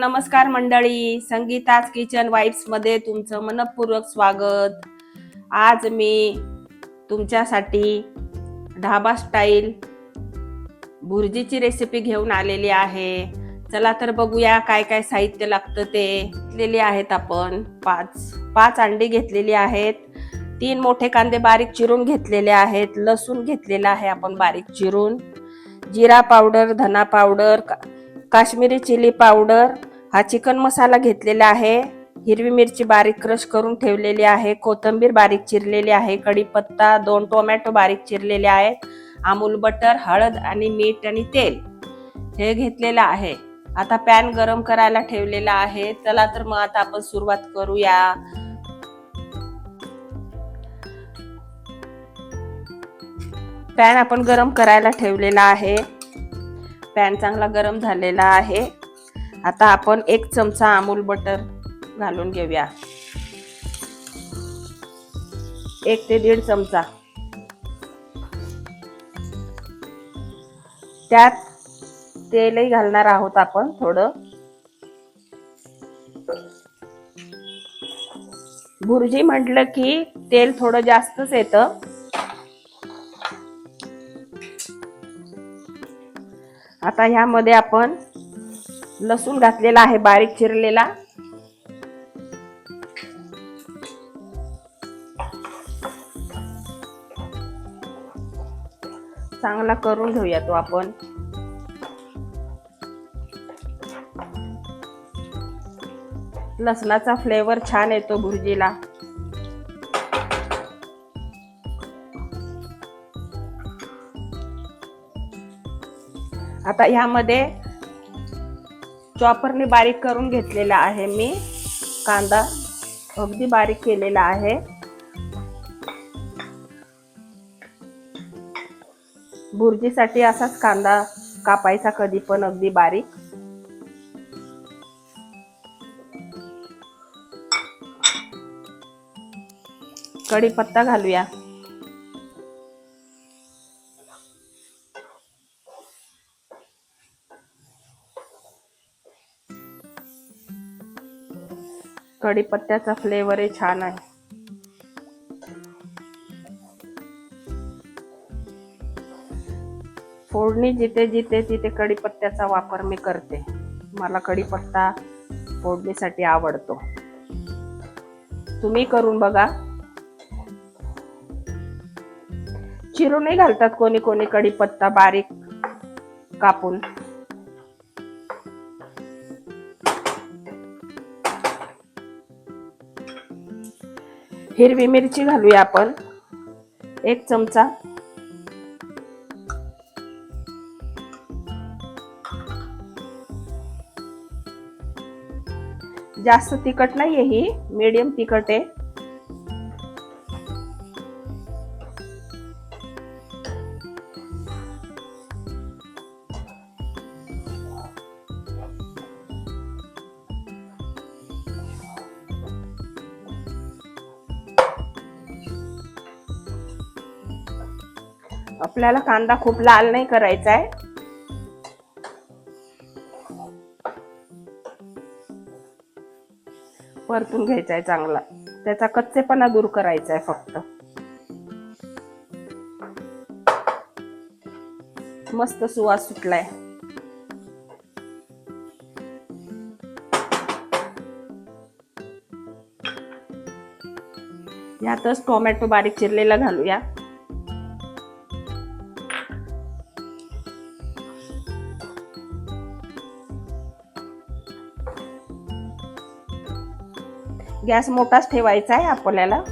नमस्कार मंडळी. संगीताज किचन वाईब्समध्ये तुमचं मनपूर्वक स्वागत. आज मी तुमच्यासाठी ढाबा स्टाईल भुर्जीची रेसिपी घेऊन आलेली आहे. चला तर बघूया काय काय साहित्य लागतं ते. घेतलेली आहेत आपण पाच पाच अंडी घेतलेली आहेत. तीन मोठे कांदे बारीक चिरून घेतलेले आहेत. लसूण घेतलेला आहे आपण बारीक चिरून. जिरा पावडर धना पावडर का- काश्मीरी चिली पावडर हा चिकन मसाला घेतलेला आहे. हिरवी मिरची बारीक क्रश करून ठेवलेली आहे. कोथिंबीर बारीक चिरलेली आहे. कढीपत्ता दोन टोमॅटो बारीक चिरलेले आहेत. आमूल बटर हळद आणि मीठ आणि तेल हे घेतलेलं आहे. आता पॅन गरम करायला ठेवलेला आहे. चला तर मग आता आपण सुरुवात करूया. पॅन आपण गरम करायला ठेवलेला आहे. पॅन चांगला गरम झालेला आहे. आता आपण एक चमचा अमूल बटर घालून घेऊया. एक ते दीड चमचा. त्यात तेलही घालणार आहोत आपण थोडं. भुर्जी म्हटलं की तेल थोडं जास्तच येतं. आता ह्यामध्ये आपण लसूण घातलेला आहे बारीक चिरलेला. चांगला करून घेऊया तो आपण. लसणाचा फ्लेवर छान येतो भुर्जीला. आता ह्यामध्ये चॉपरने बारीक करून घेतलेला आहे मी. कांदा अगदी बारीक केलेला आहे. भुर्जीसाठी असाच कांदा कापायचा कधी पण अगदी बारीक. कढीपत्ता घालूया. कढीपत्त्याचा फ्लेवरही छान आहे. फोडणी जिथे जिथे तिथे कढीपत्त्याचा वापर मी करते. मला कढीपत्ता फोडणीसाठी आवडतो. तुम्ही करून बघा. चिरूनही घालतात कोणी कोणी कढीपत्ता बारीक कापून. हिरवी मिरची घालूया आपण. एक चमचा. जास्त तिखट नाही आहे ही मीडियम तिखट आहे. आपल्याला कांदा खूप लाल नाही करायचा आहे. परतून घ्यायचा आहे चांगला. त्याचा कच्चेपणा दूर करायचा आहे फक्त. मस्त सुवास सुटलाय. यातच टोमॅटो बारीक चिरलेला घालूया. गॅस मोठाच ठेवायचा आहे आपल्याला.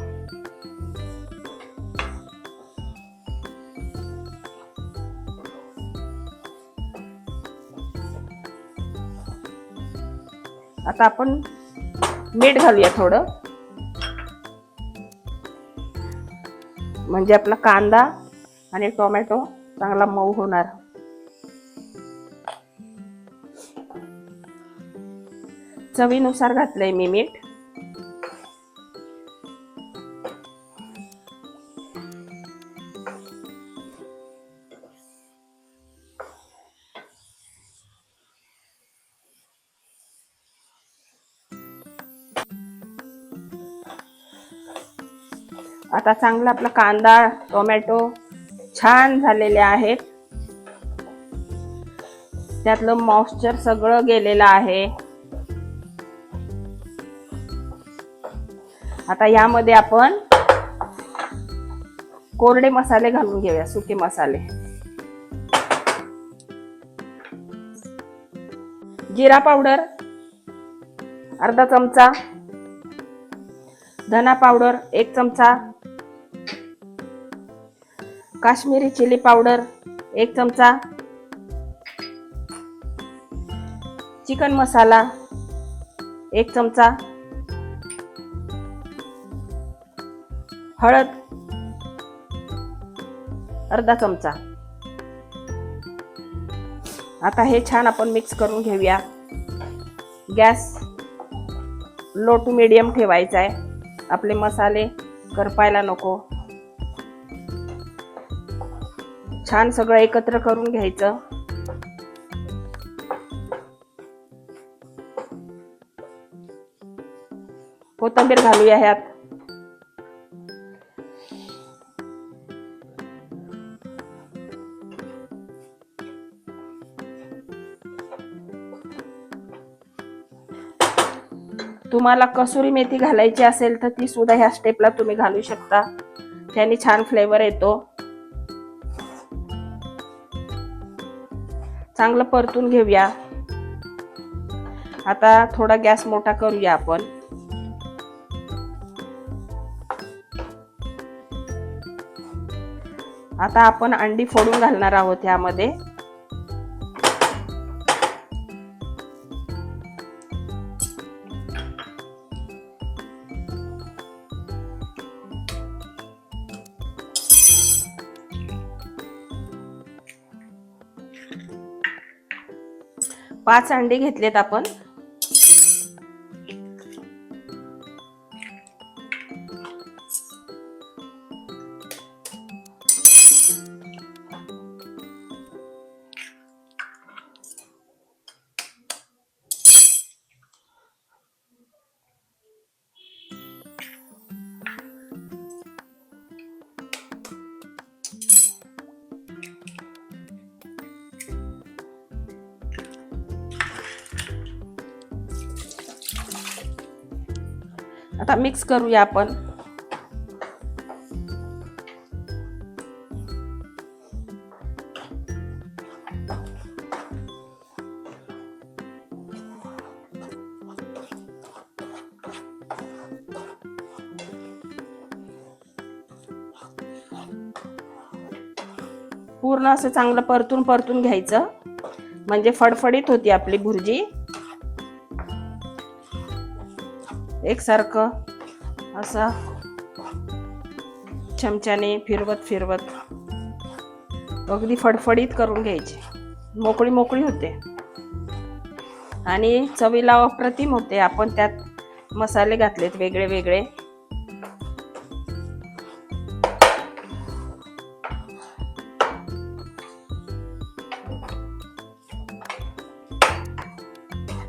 आता आपण मीठ घालूया थोडं. म्हणजे आपला कांदा आणि टोमॅटो चांगला मऊ होणार. चवीनुसार घातलंय मी मीठ. आता चांगला आपला कांदा टोमॅटो छान झालेले आहेत. त्यातलं मॉइश्चर सगळं गेलेलं आहे. आता यामध्ये आपण कोरडे मसाले घालून घेऊया सुके मसाले. जिरा पावडर अर्धा चमचा. धना पावडर एक चमचा. काश्मीरी चिली पावडर एक चमचा. चिकन मसाला एक चमचा. हळद अर्धा चमचा. आता हे छान आपण मिक्स करून घेऊया. गॅस लो टू मिडियम ठेवायचा आहे. आपले मसाले करपायला नको. छान सगळं एकत्र करून घ्यायचं. कोथिंबीर घालूया ह्यात. तुम्हाला कसुरी मेथी घालायची असेल तर ती सुद्धा ह्या स्टेपला तुम्ही घालू शकता. त्याने छान फ्लेवर येतो. चांगलं परतून घेऊया. आता थोडा गॅस मोठा करूया आपण. आता आपण अंडी फोडून घालणार आहोत यामध्ये. पाच अंडे घेतलेत आपण. आता मिक्स करूया आपण. पूर्ण असं चांगलं परतून परतून घ्यायचं. म्हणजे फडफडीत होती आपली भुर्जी. एकसारखं. असा चमच्याने फिरवत फिरवत अगदी फडफडीत करून घ्यायची. मोकळी मोकळी होते. आणि चवीला अप्रतिम होते. आपण त्यात मसाले घातलेत वेगळे वेगळे.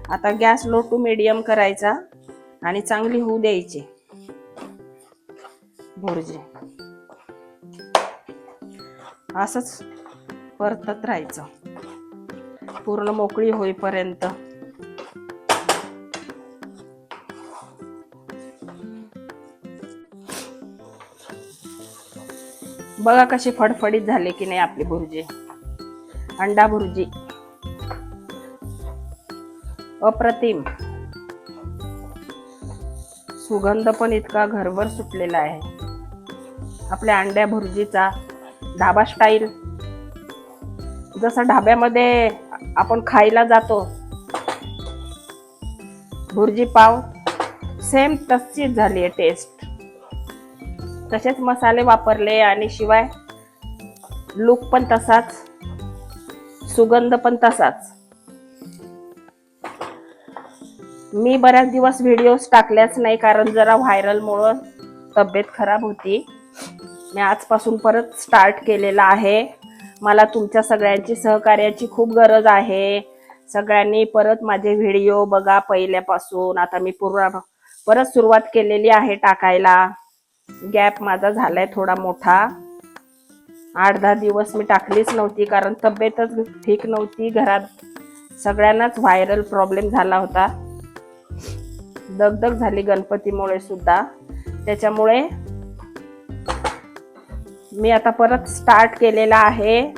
आता गॅस लो टू मीडियम करायचा आणि चांगली होऊ द्यायची. भुर्जी असंच परतत राहायचं. पूर्ण मोकळी होईपर्यंत. बघा कशी फडफडीत झाली की नाही आपली भुर्जी अंडा भुर्जी अप्रतिम. सुगंध पण इतका घरभर सुटलेला आहे. आपल्या अंड्या भुर्जीचा ढाबा स्टाईल जसं ढाब्यामध्ये आपण खायला जातो भुर्जी पाव सेम तशीच झाली आहे टेस्ट तसेच मसाले वापरले आणि शिवाय लुक पण तसाच सुगंध पण तसाच. मी बऱ्याच दिवस व्हिडिओज टाकल्याच नाही कारण जरा व्हायरलमुळं तब्येत खराब होती. मी आजपासून परत स्टार्ट केलेला आहे. मला तुमच्या सगळ्यांची सहकार्याची खूप गरज आहे. सगळ्यांनी परत माझे व्हिडिओ बघा पहिल्यापासून. आता मी पूर्ण परत सुरुवात केलेली आहे टाकायला. गॅप माझा झालाय थोडा मोठा. आठ दहा दिवस मी टाकलीच नव्हती कारण तब्येतच ठीक नव्हती. घरात सगळ्यांनाच व्हायरल प्रॉब्लेम झाला होता. दगदग झाली गणपतीमुळे सुद्धा. त्याच्यामुळे मी आता परत स्टार्ट केलेला आहे.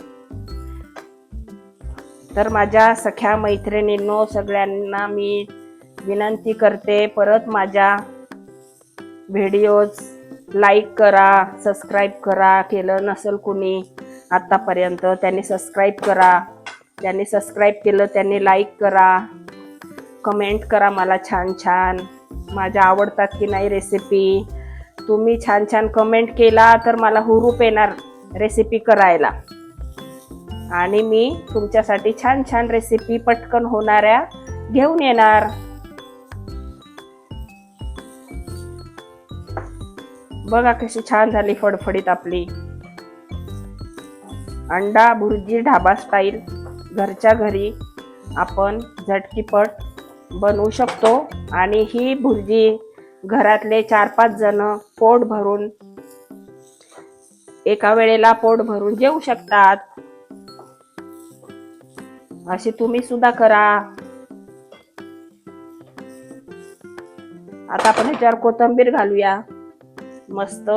तर माझ्या सख्या मैत्रिणींनो सगळ्यांना मी विनंती करते परत माझ्या व्हिडिओज लाईक करा सबस्क्राईब करा. केलं नसेल कुणी आत्तापर्यंत त्यांनी सबस्क्राईब करा. ज्यांनी सबस्क्राईब केलं त्यांनी लाईक करा. कमेंट करा मला छान छान माझ्या आवडतात की नाही रेसिपी तुम्ही छान छान कमेंट केला तर मला हुरूप येणार रेसिपी करायला. आणि मी तुमच्यासाठी छान छान रेसिपी पटकन होणाऱ्या घेऊन येणार. बघा कशी छान झाली फडफडीत आपली. अंडा भुर्जी ढाबा स्टाईल घरच्या घरी आपण झटकीपट बनवू शकतो. आणि ही भुर्जी घरातले चार पाच जण पोट भरून एका वेळेला पोट भरून जेवू शकतात. अशी तुम्ही सुद्धा करा. आता आपण ह्याच्यावर कोथंबीर घालूया. मस्त.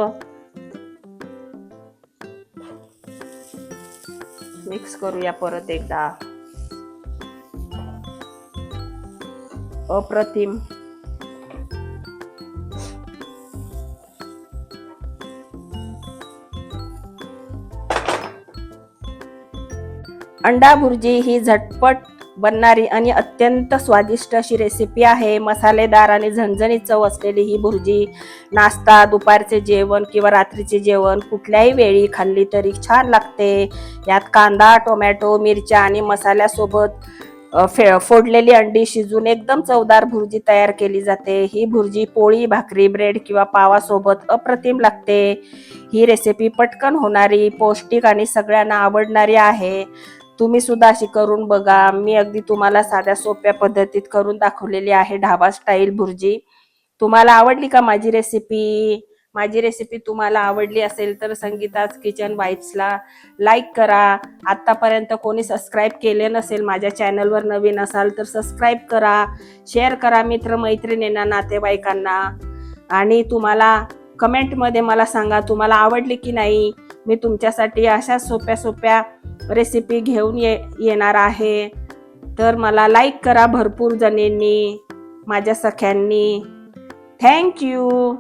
मिक्स करूया परत एकदा. अप्रतिम. अंडा भुर्जी ही झटपट बनणारी आणि अत्यंत स्वादिष्ट अशी रेसिपी आहे. मसालेदार आणि झणझणीत चव असलेली ही भुर्जी नाश्ता दुपारचे जेवण किंवा रात्रीचे जेवण कुठल्याही वेळी खाल्ली तरी छान लागते. यात कांदा टोमॅटो मिरच्या आणि मसाल्यासोबत फे फोडलेली अंडी शिजून एकदम चवदार भुर्जी तयार केली जाते. ही भुर्जी पोळी भाकरी ब्रेड किंवा पावासोबत अप्रतिम लागते. ही रेसिपी पटकन होणारी पौष्टिक आणि सगळ्यांना आवडणारी आहे. तुम्ही सुद्धा अशी करून बघा. मी अगदी तुम्हाला साध्या सोप्या पद्धतीत करून दाखवलेली आहे ढाबा स्टाईल भुर्जी. तुम्हाला आवडली का माझी रेसिपी माझी रेसिपी तुम्हाला आवडली असेल तर संगीताज किचन वाईब्सला लाईक करा. आत्तापर्यंत कोणी सबस्क्राईब केले नसेल माझ्या चॅनलवर नवीन असाल तर सबस्क्राईब करा. शेअर करा मित्रमैत्रिणींना नातेवाईकांना. आणि तुम्हाला कमेंटमध्ये मला सांगा तुम्हाला आवडली की नाही? मी तुमच्यासाठी अशा सोप्या सोप्या रेसिपी घेऊन ये येणार आहे. तर मला लाईक करा भरपूर जणींनी माझ्या सख्यांनी. थँक्यू